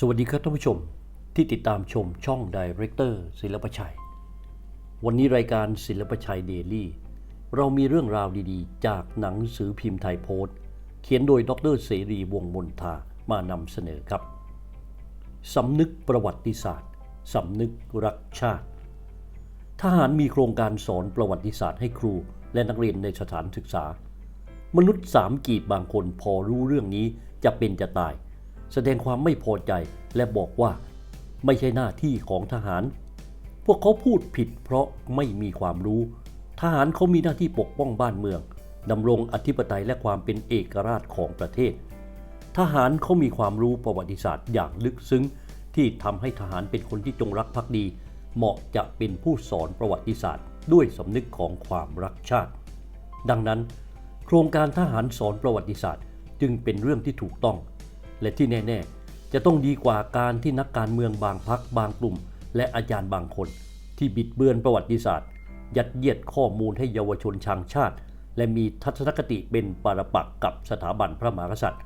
สวัสดีครับท่านผู้ชมที่ติดตามชมช่องดีเรคเตอร์ศิลปชัย วันนี้รายการศิลปชัยเดลี่ เรามีเรื่องราวดีๆ จากหนังสือพิมพ์ไทยโพสต์ เขียนโดยดรเสรีวงมนทามานำเสนอครับสำนึกประวัติศาสตร์สำนึกรักชาติ ทหารมีโครงการสอนประวัติศาสตร์ให้ครูและนักเรียนในสถานศึกษา มนุษย์สามกีบบางคนพอรู้เรื่องนี้จะเป็นจะตาย แสดงความไม่พอใจและบอกว่า ไม่ใช่หน้าที่ของทหาร พวกเขาพูดผิดเพราะไม่มีความรู้ ทหารเขามีหน้าที่ปกป้องบ้านเมืองดำรงอธิปไตยและความเป็นเอกราชของประเทศ ทหารเขามีความรู้ประวัติศาสตร์อย่างลึกซึ้ง ที่ทำให้ทหารเป็นคนที่จงรักภักดี เหมาะจะเป็นผู้สอนประวัติศาสตร์ ด้วยสำนึกของความรักชาติ ดังนั้น โครงการทหารสอนประวัติศาสตร์จึงเป็นเรื่องที่ถูกต้อง และที่แน่ๆ จะต้องดีกว่าการที่นักการเมืองบางพักบางกลุ่ม และอาจารย์บางคน ที่บิดเบือนประวัติศาสตร์ ยัดเยียดข้อมูลให้เยาวชนชังชาติ และมีทัศนคติเป็นปรปักษ์กับสถาบันพระมหากษัตริย์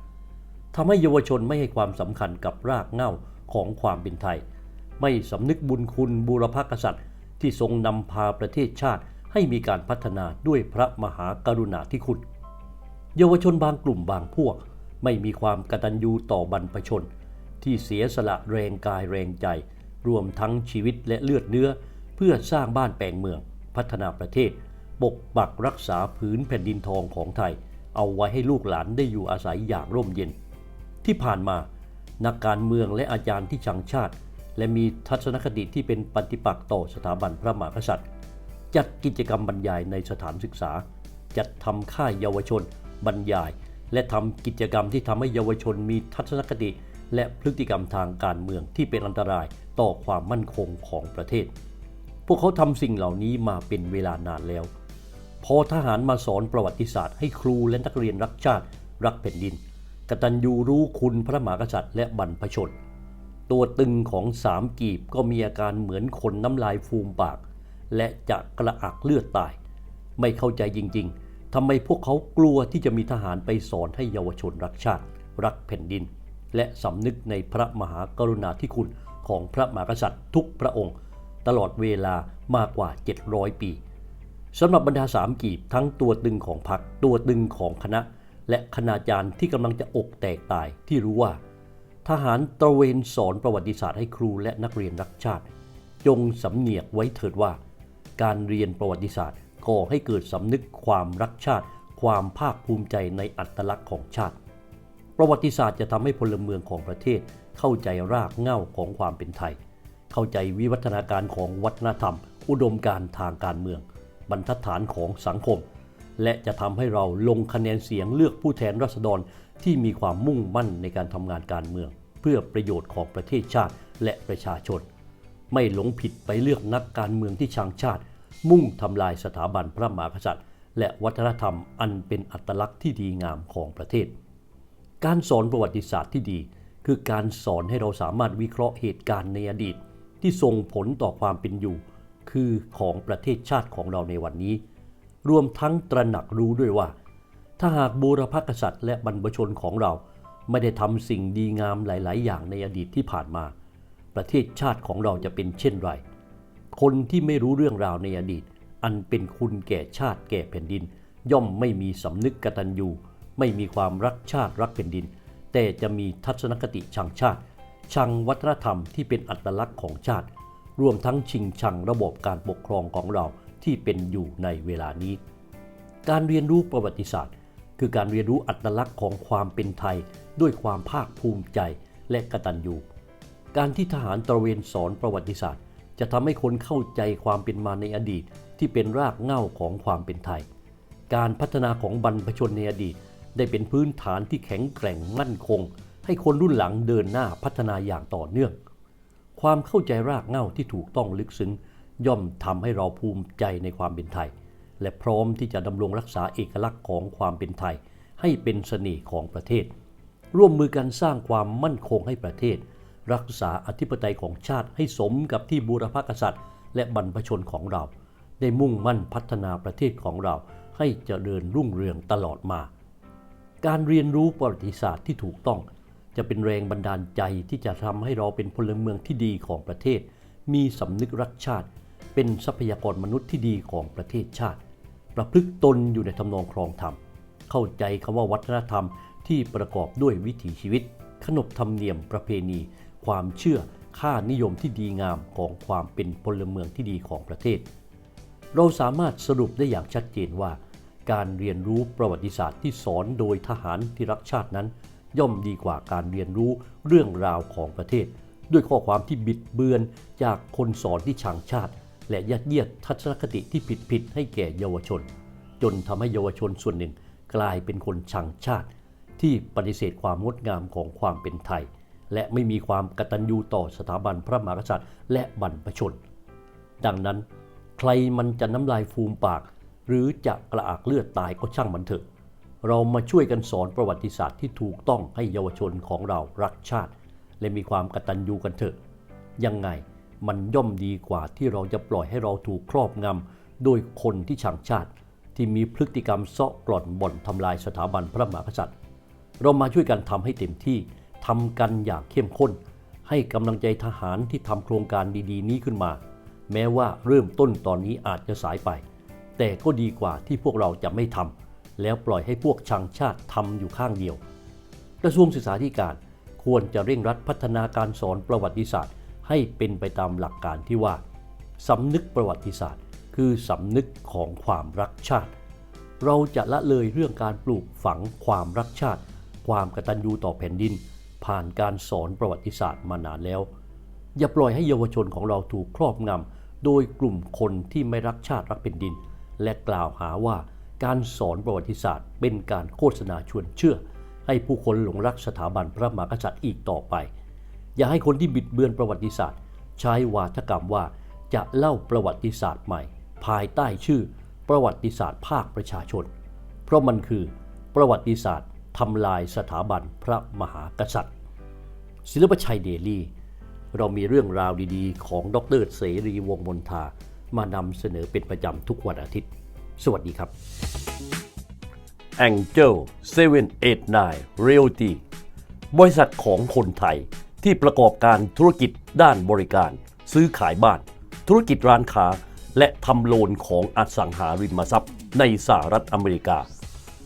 ทำให้เยาวชนไม่ให้ความสำคัญกับรากเหง้าของความเป็นไทย ไม่สำนึกบุญคุณบูรพกษัตริย์ ที่ทรงนำพาประเทศชาติให้มีการพัฒนาด้วยพระมหากรุณาธิคุณ เยาวชนบางกลุ่มบางพวก ไม่มีความกตัญญูต่อบรรพชน ที่เสียสละแรงกายแรงใจ รวมทั้งชีวิตและเลือดเนื้อ เพื่อสร้างบ้านแปลงเมือง พัฒนาประเทศ ปกปักรักษาผืนแผ่นดินทองของไทย เอาไว้ให้ลูกหลานได้อยู่อาศัยอย่างร่มเย็น ที่ผ่านมา นักการเมืองและอาจารย์ที่ชังชาติ และมีทัศนคติที่เป็นปฏิปักษ์ต่อสถาบันพระมหากษัตริย์ จัดกิจกรรมบรรยายในสถานศึกษา จัดทำค่ายเยาวชน บรรยาย และทำกิจกรรมที่ทำให้เยาวชนมีทัศนคติ และพฤติกรรมทางการเมืองที่เป็นอันตรายต่อความมั่นคงของประเทศ พวกเขาทำสิ่งเหล่านี้มาเป็นเวลานานแล้ว พอทหารมาสอนประวัติศาสตร์ให้ครูและนักเรียนรักชาติ รักแผ่นดิน กตัญญูรู้คุณพระมหากษัตริย์และบรรพชน ตัวตึงของสามกีบก็มีอาการเหมือนคนน้ำลายฟูมปาก และจะกระอักเลือดตาย ไม่เข้าใจจริงๆ ทำไมพวกเขากลัวที่จะมีทหารไปสอนให้เยาวชนรักชาติ รักแผ่นดิน และสำนึกในพระมหากรุณาธิคุณของพระมหากษัตริย์ทุกพระองค์ ตลอดเวลามากกว่า 700 ปีสำหรับบรรดาสามกีบทั้งตัวตึงของพรรคตัวตึงของคณะ และคณาจารย์ที่กำลังจะอกแตกตายที่รู้ว่า ทหารตระเวนสอนประวัติศาสตร์ให้ครูและนักเรียนรักชาติ จงสำเนียกไว้เถิดว่า การเรียนประวัติศาสตร์ ก่อให้เกิดสำนึกความรักชาติ ความภาคภูมิใจในอัตลักษณ์ของชาติ ประวัติศาสตร์จะทำให้พลเมืองของประเทศ เข้าใจรากเหง้าของความเป็นไทย เข้าใจวิวัฒนาการของวัฒนธรรม อุดมการทางการเมือง บรรทัดฐานของสังคม และจะทำให้เราลงคะแนนเสียงเลือกผู้แทนราษฎรที่มีความมุ่งมั่นในการทำงานการเมือง เพื่อประโยชน์ของประเทศชาติและประชาชน ไม่หลงผิดไปเลือกนักการเมืองที่ชังชาติ มุ่งทำลายสถาบันพระมหากษัตริย์ และวัฒนธรรมอันเป็นอัตลักษณ์ที่ดีงามของประเทศ การสอนประวัติศาสตร์ที่ดี คือการสอนให้เราสามารถวิเคราะห์เหตุการณ์ในอดีต ที่ส่งผลต่อความเป็นอยู่ คือของประเทศชาติของเราในวันนี้ รวมทั้งตระหนักรู้ด้วยว่า ถ้าหากบูรพกษัตริย์ และบรรพชนของเราไม่ได้ทำสิ่งดีงามหลาย ๆ อย่างในอดีตที่ผ่านมา ประเทศชาติของเราจะเป็นเช่นไร คนที่ไม่รู้เรื่องราวในอดีต อันเป็นคุณแก่ชาติแก่แผ่นดิน ย่อมไม่มีสำนึกกตัญญูไม่มีความรักชาติรักแผ่นดิน แต่จะมีทัศนคติชังชาติ ชังวัฒนธรรมที่เป็นอัตลักษณ์ของชาติ รวมทั้งชิงชังระบบการปกครองของเราที่เป็นอยู่ในเวลานี้ การเรียนรู้ประวัติศาสตร์ คือการเรียนรู้อัตลักษณ์ของความเป็นไทย ด้วยความภาคภูมิใจและกตัญญูการที่ทหารตระเวนสอนประวัติศาสตร์ จะทำให้คนเข้าใจความเป็นมาในอดีต ที่เป็นรากเหง้าของความเป็นไทย การพัฒนาของบรรพชนในอดีต ได้เป็นพื้นฐานที่แข็งแกร่งมั่นคง ให้คนรุ่นหลังเดินหน้าพัฒนาอย่างต่อเนื่อง ความเข้าใจรากเหง้าที่ถูกต้องลึกซึ้งย่อมทำให้เราภูมิใจในความเป็นไทย และพร้อมที่จะดำรงรักษาเอกลักษณ์ของความเป็นไทย ให้เป็นเสน่ห์ของประเทศ ร่วมมือกันสร้างความมั่นคงให้ประเทศ รักษาอธิปไตยของชาติให้สมกับที่บูรพกษัตริย์ และบรรพชนของเรา ได้มุ่งมั่นพัฒนาประเทศของเราให้เจริญรุ่งเรืองตลอดมา การเรียนรู้ประวัติศาสตร์ที่ถูกต้อง จะเป็นแรงบันดาลใจที่จะทำให้เราเป็นพลเมืองที่ดีของประเทศ มีสำนึกรักชาติ เป็นทรัพยากรมนุษย์ที่ดีของประเทศชาติ ประพฤติตนอยู่ในทำนองครองธรรม เข้าใจคำว่าวัฒนธรรมที่ประกอบด้วยวิถีชีวิต ขนบธรรมเนียมประเพณี ความเชื่อค่านิยมที่ดีงามของความเป็นพลเมืองที่ดีของประเทศ เราสามารถสรุปได้อย่างชัดเจนว่า การเรียนรู้ประวัติศาสตร์ที่สอนโดยทหารที่รักชาตินั้น ย่อมดีกว่าการเรียนรู้เรื่องราวของประเทศ ด้วยข้อความที่บิดเบือนจากคนสอนที่ชังชาติ และยัดเยียดทัศนคติที่ผิดๆให้แก่เยาวชน จนทำให้เยาวชนส่วนหนึ่ง กลายเป็นคนชังชาติ ที่ปฏิเสธความงดงามของความเป็นไทย และไม่มีความกตัญญูต่อสถาบันพระมหากษัตริย์ และบรรพชน ดังนั้น ใครมันจะน้ำลายฟูมปาก หรือจะกระอักเลือดตายก็ช่างมันเถอะ เรามาช่วยกันสอนประวัติศาสตร์ที่ถูกต้องให้เยาวชนของเรารักชาติ และมีความกตัญญูกันเถอะ ยังไงมันย่อมดีกว่าที่เราจะปล่อยให้เราถูกครอบงำโดยคนที่ชังชาติ ที่มีพฤติกรรมเซาะกล่อนบ่อนทำลายสถาบันพระมหากษัตริย์ เรามาช่วยกันทำให้เต็มที่ ทำกันอย่างเข้มข้น ให้กำลังใจทหารที่ทำโครงการดีๆ นี้ขึ้นมา แม้ว่าเริ่มต้นตอนนี้อาจจะสายไป แต่ก็ดีกว่าที่พวกเราจะไม่ทำแล้วปล่อยให้พวกชังชาติทำอยู่ข้างเดียว กระทรวงศึกษาธิการควรจะเร่งรัดพัฒนาการสอนประวัติศาสตร์ ให้เป็นไปตามหลักการที่ว่าสำนึกประวัติศาสตร์ คือสำนึกของความรักชาติ เราจะละเลยเรื่องการปลูกฝังความรักชาติ ความกตัญญูต่อแผ่นดิน ผ่านการสอนประวัติศาสตร์มานานแล้ว อย่าปล่อยให้เยาวชนของเราถูกครอบงำโดยกลุ่มคนที่ไม่รักชาติรักแผ่นดิน และกล่าวหาว่าการสอนประวัติศาสตร์ เป็นการโฆษณาชวนเชื่อ ให้ผู้คนหลงรักสถาบันพระมหากษัตริย์อีกต่อไป อย่าให้คนที่บิดเบือนประวัติศาสตร์ ใช้วาทกรรมว่าจะเล่าประวัติศาสตร์ใหม่ ภายใต้ชื่อ ประวัติศาสตร์ภาคประชาชน เพราะมันคือประวัติศาสตร์ ทำลายสถาบันพระมหากษัตริย์ ศิลปชัยเดลี่ เรามีเรื่องราวดีๆ ของดรเสรีวงมนทามานำเสนอเป็นประจำทุกวันอาทิตย์ สวัสดีครับ Angel 789 Realty บริษัทของคนไทยที่ประกอบการธุรกิจด้านบริการ ซื้อขายบ้าน ธุรกิจร้านค้า และทำโลนของอสังหาริมทรัพย์ในสหรัฐอเมริกา